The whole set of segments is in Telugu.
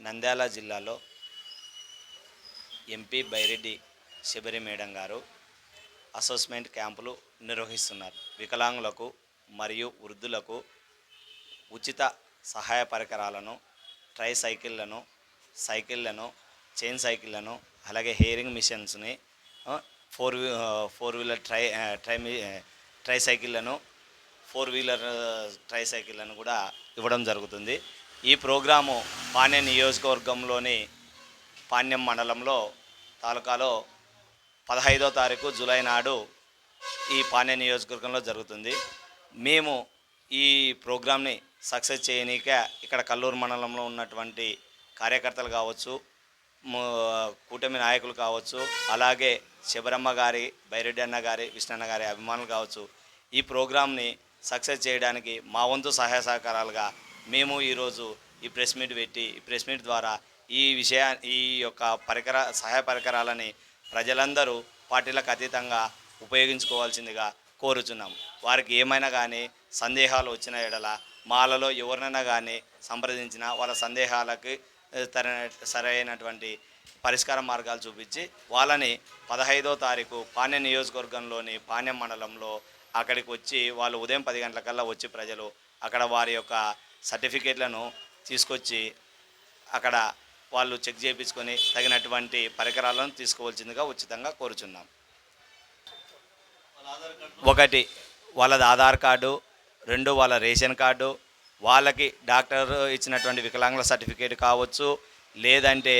నంద్యాల జిల్లాలో ఎంపీ బైరెడ్డి శబరి మేడం గారు అసెస్మెంట్ క్యాంపులు నిర్వహిస్తున్నారు. వికలాంగులకు మరియు వృద్ధులకు ఉచిత సహాయ పరికరాలను ట్రై సైకిళ్ళను సైకిళ్ళను చైన్ సైకిళ్ళను అలాగే హెయిరింగ్ మిషన్స్ని ఫోర్ వీ ఫోర్ వీలర్ ట్రై ట్రై మీ- ట్రై సైకిళ్ళను ఫోర్ వీలర్ ట్రై సైకిళ్ళను కూడా ఇవ్వడం జరుగుతుంది. ఈ ప్రోగ్రాము పాణ్య నియోజకవర్గంలోని పాణ్యం మండలంలో తాలూకాలో పదహైదో తారీఖు జూలై నాడు ఈ పాణ్య నియోజకవర్గంలో జరుగుతుంది. మేము ఈ ప్రోగ్రామ్ని సక్సెస్ చేయనీక ఇక్కడ కల్లూరు మండలంలో ఉన్నటువంటి కార్యకర్తలు కావచ్చు కూటమి నాయకులు కావచ్చు అలాగే శబరమ్మ గారి బైరెడ్డి అన్న గారి విష్ణన్న గారి అభిమానులు కావచ్చు ఈ ప్రోగ్రామ్ని సక్సెస్ చేయడానికి మా వంతు సహాయ సహకారాలుగా మేము ఈరోజు ఈ ప్రెస్ మీట్ పెట్టి ఈ ప్రెస్ మీట్ ద్వారా ఈ విషయా ఈ యొక్క పరికర సహాయ పరికరాలని ప్రజలందరూ పార్టీలకు అతీతంగా ఉపయోగించుకోవాల్సిందిగా కోరుచున్నాం వారికి ఏమైనా కానీ సందేహాలు వచ్చిన ఎడల మాలలో ఎవరినైనా కానీ సంప్రదించిన వాళ్ళ సందేహాలకి ఏ, సరైనటువంటి పరిష్కార మార్గాలు చూపించి వాళ్ళని పదహైదో తారీఖు పాణ్య నియోజకవర్గంలోని పాణ్యం మండలంలో అక్కడికి వచ్చి వాళ్ళు ఉదయం పది గంటలకల్లా వచ్చి ప్రజలు అక్కడ వారి యొక్క సర్టిఫికేట్లను తీసుకొచ్చి అక్కడ వాళ్ళు చెక్ చేయించుకొని తగినటువంటి పరికరాలను తీసుకోవాల్సిందిగా ఉచితంగా కోరుచున్నాం. ఒకటి వాళ్ళది ఆధార్ కార్డు రెండు వాళ్ళ రేషన్ కార్డు వాళ్ళకి డాక్టర్ ఇచ్చినటువంటి వికలాంగుల సర్టిఫికేట్ కావచ్చు లేదంటే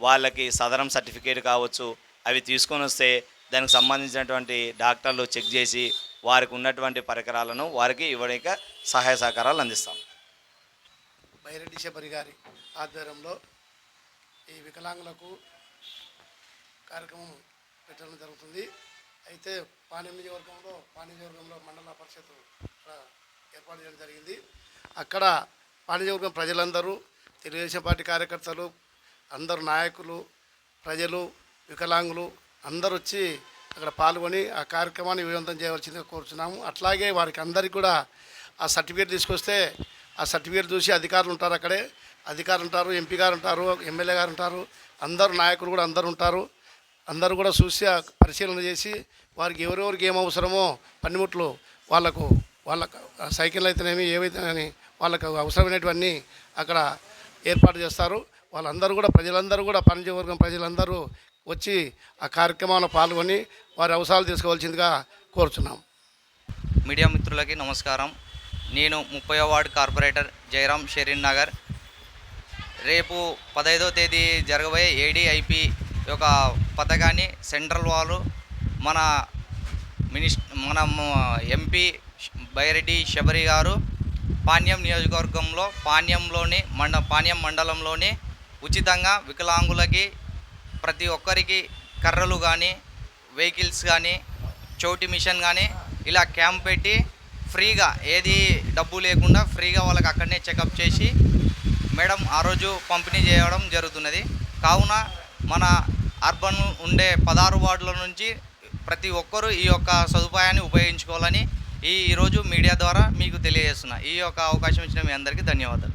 వాళ్ళకి సదరం సర్టిఫికేట్ కావచ్చు అవి తీసుకొని వస్తే దానికి సంబంధించినటువంటి డాక్టర్లు చెక్ చేసి వారికి ఉన్నటువంటి పరికరాలను వారికి ఇవ్వడానికి సహాయ సహకారాలు అందిస్తాం. బైరెడ్డి శబరి గారి ఆధ్వర్యంలో ఈ వికలాంగులకు కార్యక్రమం పెట్టడం జరుగుతుంది. అయితే పాణ్యం నియోజకవర్గంలో పాణ్యం నియోజకవర్గంలో మండల పరిషత్ ఏర్పాటు చేయడం జరిగింది. అక్కడ పాణ్యం నియోజకవర్గం ప్రజలందరూ తెలుగుదేశం పార్టీ కార్యకర్తలు అందరు నాయకులు ప్రజలు వికలాంగులు అందరూ వచ్చి అక్కడ పాల్గొని ఆ కార్యక్రమాన్ని విజయవంతం చేయవలసిందిగా కోరుచున్నాము. అట్లాగే వారికి అందరికీ కూడా ఆ సర్టిఫికేట్ తీసుకొస్తే ఆ సర్టిఫికేట్ చూసి అధికారులు ఉంటారు అక్కడే. అధికారులు ఉంటారు ఎంపీ గారు ఉంటారు ఎమ్మెల్యే గారు ఉంటారు. అందరు నాయకులు కూడా అందరు ఉంటారు. అందరూ కూడా చూసి పరిశీలన చేసి వారికి ఎవరెవరికి ఏం అవసరమో పనిముట్లు వాళ్ళకు వాళ్ళ సైకిళ్ళు సైకిల్ అయితేనేమి ఏవైతే కానీ వాళ్ళకు అవసరమైనటువన్నీ అక్కడ ఏర్పాటు చేస్తారు. వాళ్ళందరూ కూడా ప్రజలందరూ కూడా పనిచేయవర్గం ప్రజలందరూ వచ్చి ఆ కార్యక్రమంలో పాల్గొని వారి అవసరాలు తీసుకోవాల్సిందిగా కోరుచున్నాం. మీడియా మిత్రులకి నమస్కారం. నేను ముప్పై వార్డు కార్పొరేటర్ జయరాం షెరీన్ నగర్. రేపు పదహైదో తేదీ జరగబోయే ఏడీఐపి యొక్క పథకాన్ని సెంట్రల్ వాళ్ళు మన మినిస్ మన ఎంపీ బైరెడ్డి శబరి గారు పాణ్యం నియోజకవర్గంలో పాణ్యంలోని మండ పాణ్యం మండలంలోని ఉచితంగా వికలాంగులకి ప్రతి ఒక్కరికి కర్రలు కానీ వెహికల్స్ కానీ చోటి మిషన్ కానీ ఇలా క్యాంప్ పెట్టి ఫ్రీగా ఏది డబ్బు లేకుండా ఫ్రీగా వాళ్ళకి అక్కడనే చెకప్ చేసి మేడం ఆ రోజు పంపిణీ చేయడం జరుగుతున్నది. కావున మన అర్బన్ ఉండే పదహారు వార్డుల నుంచి ప్రతి ఒక్కరూ ఈ యొక్క సదుపాయాన్ని ఉపయోగించుకోవాలని ఈ ఈరోజు మీడియా ద్వారా మీకు తెలియజేస్తున్నా. ఈ యొక్క అవకాశం ఇచ్చిన మీ అందరికీ ధన్యవాదాలు.